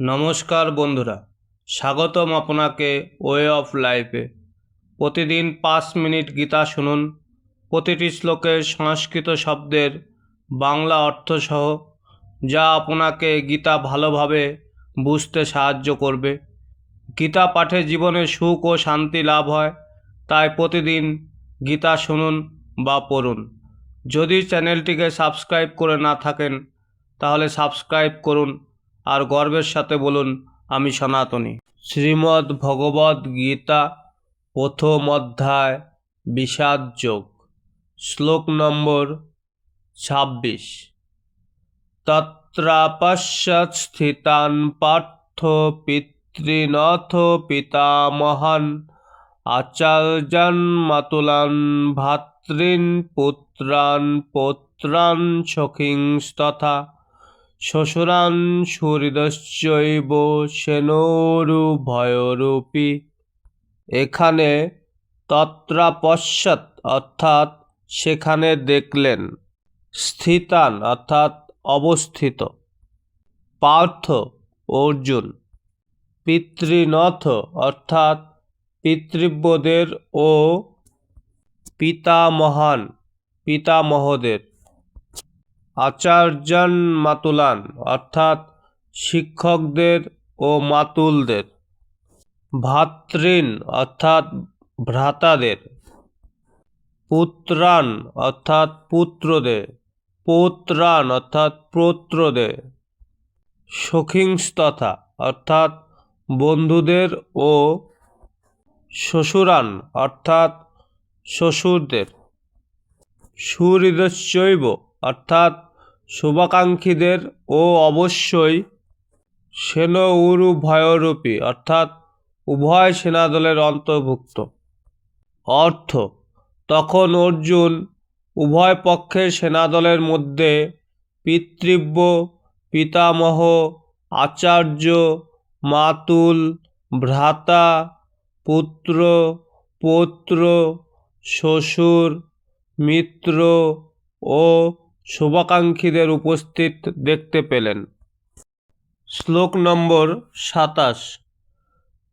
নমস্কার বন্ধুরা, স্বাগতম আপনাকে ওয়ে অফ লাইফে প্রতিদিন পাঁচ মিনিট গীতা শুনুন। প্রতিটি শ্লোকের সংস্কৃত শব্দের বাংলা অর্থসহ, যা আপনাকে গীতা ভালোভাবে বুঝতে সাহায্য করবে। গীতা পাঠে জীবনে সুখ ও শান্তি লাভ হয়, তাই প্রতিদিন গীতা শুনুন বা পড়ুন। যদি চ্যানেলটিকে সাবস্ক্রাইব করে না থাকেন, তাহলে সাবস্ক্রাইব করুন। আর গর্বের সাথে বলুন, আমি সনাতনী। শ্রীমদ্ ভগবদ্ গীতা, প্রথম অধ্যায়, বিষাদ যোগ, শ্লোক নম্বর ছাব্বিশ। তত্রাপশ্যৎ স্থিতান পার্থ পিতৃনথ পিতামহান আচার্যান মাতুলান ভাতৃন পুত্রান পৌত্রান সখিংস্তথা। শ্বশুরান সুহৃদশ্চৈব সেনোরু ভয়রূপী এখানে তত্রাপশ্চাৎ অর্থাৎ সেখানে দেখলেন, স্থিতান অর্থাৎ অবস্থিত। পার্থ অর্জুন, পিতৃনথ অর্থাৎ পিতৃব্যদের ও পিতামহান, পিতামহদের। আচার্যান মাতুলান, অর্থাৎ শিক্ষকদের ও মাতুলদের। ভাতৃন অর্থাৎ ভ্রাতাদের। পুত্রান অর্থাৎ পুত্রদের পৌত্রান অর্থাৎ পৌত্রদের সখিংস্তথা, অর্থাৎ বন্ধুদের ও শ্বশুরান, অর্থাৎ শ্বশুরদের। সুহৃদস্যৈব অর্থাৎ শুভাকাঙ্ক্ষীদের ও অবশ্যই সেন উরু ভয়রূপী অর্থাৎ উভয় সেনাদলের অন্তর্ভুক্ত। অর্থ, তখন অর্জুন উভয় পক্ষের সেনাদলের মধ্যে পিতৃব্য, পিতামহ, আচার্য, মাতুল, ভ্রাতা, পুত্র, পৌত্র, শ্বশুর, মিত্র ও শুভাকাঙ্ক্ষীদের উপস্থিত দেখতে পেলেন। শ্লোক নম্বর সাতাশ।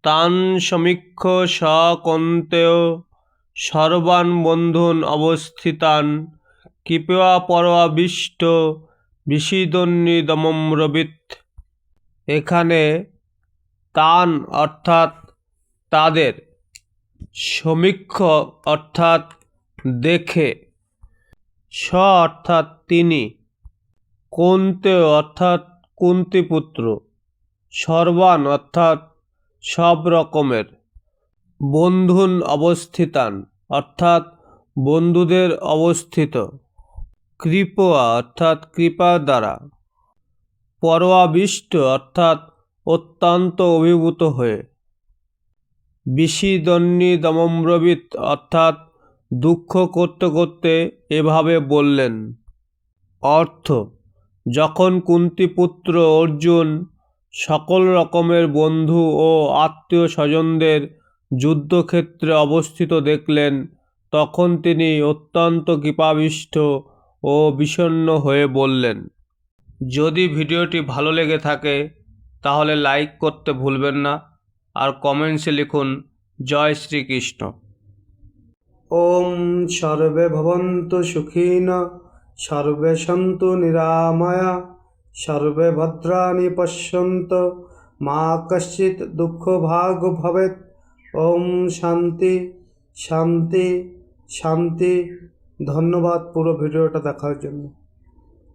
তান সমীক্ষ সকন্তেয় সর্বান বন্ধুন অবস্থিতান, কৃপয়া পরবিষ্ট বিষিদন্নিদমব্রবীত এখানে তান অর্থাৎ তাদের, সমীক্ষ অর্থাৎ দেখে স অর্থাৎ তিনি, কন্তে অর্থাৎ কুন্তিপুত্র, সর্বান অর্থাৎ সব রকমের, বন্ধুন অবস্থিতান অর্থাৎ বন্ধুদের অবস্থিত কৃপা অর্থাৎ কৃপা দ্বারা, পরোয়াবিষ্ট অর্থাৎ অত্যন্ত অভিভূত হয়ে বিষিদন্নি দমম্রবিত অর্থাৎ দুঃখ করতে করতে এভাবে বললেন। অর্থ, যখন কুন্তিপুত্র অর্জুন সকল রকমের বন্ধু ও আত্মীয় স্বজনদের যুদ্ধক্ষেত্রে অবস্থিত দেখলেন, তখন তিনি অত্যন্ত কৃপাবিষ্ট ও বিষণ্ণ হয়ে বললেন, যদি ভিডিওটি ভালো লেগে থাকে, তাহলে লাইক করতে ভুলবেন না, আর কমেন্টসে লিখুন, জয় শ্রীকৃষ্ণ ওম সর্বে ভবন্ত সুখীন, সর্বে সন্তু নিরাময়া, সর্বে ভদ্রাণি পশ্যন্ত, মা কশ্চিৎ দুঃখ ভাগ ভবেত ওম শান্তি শান্তি শান্তি। ধন্যবাদ পুরো ভিডিওটা দেখার জন্য।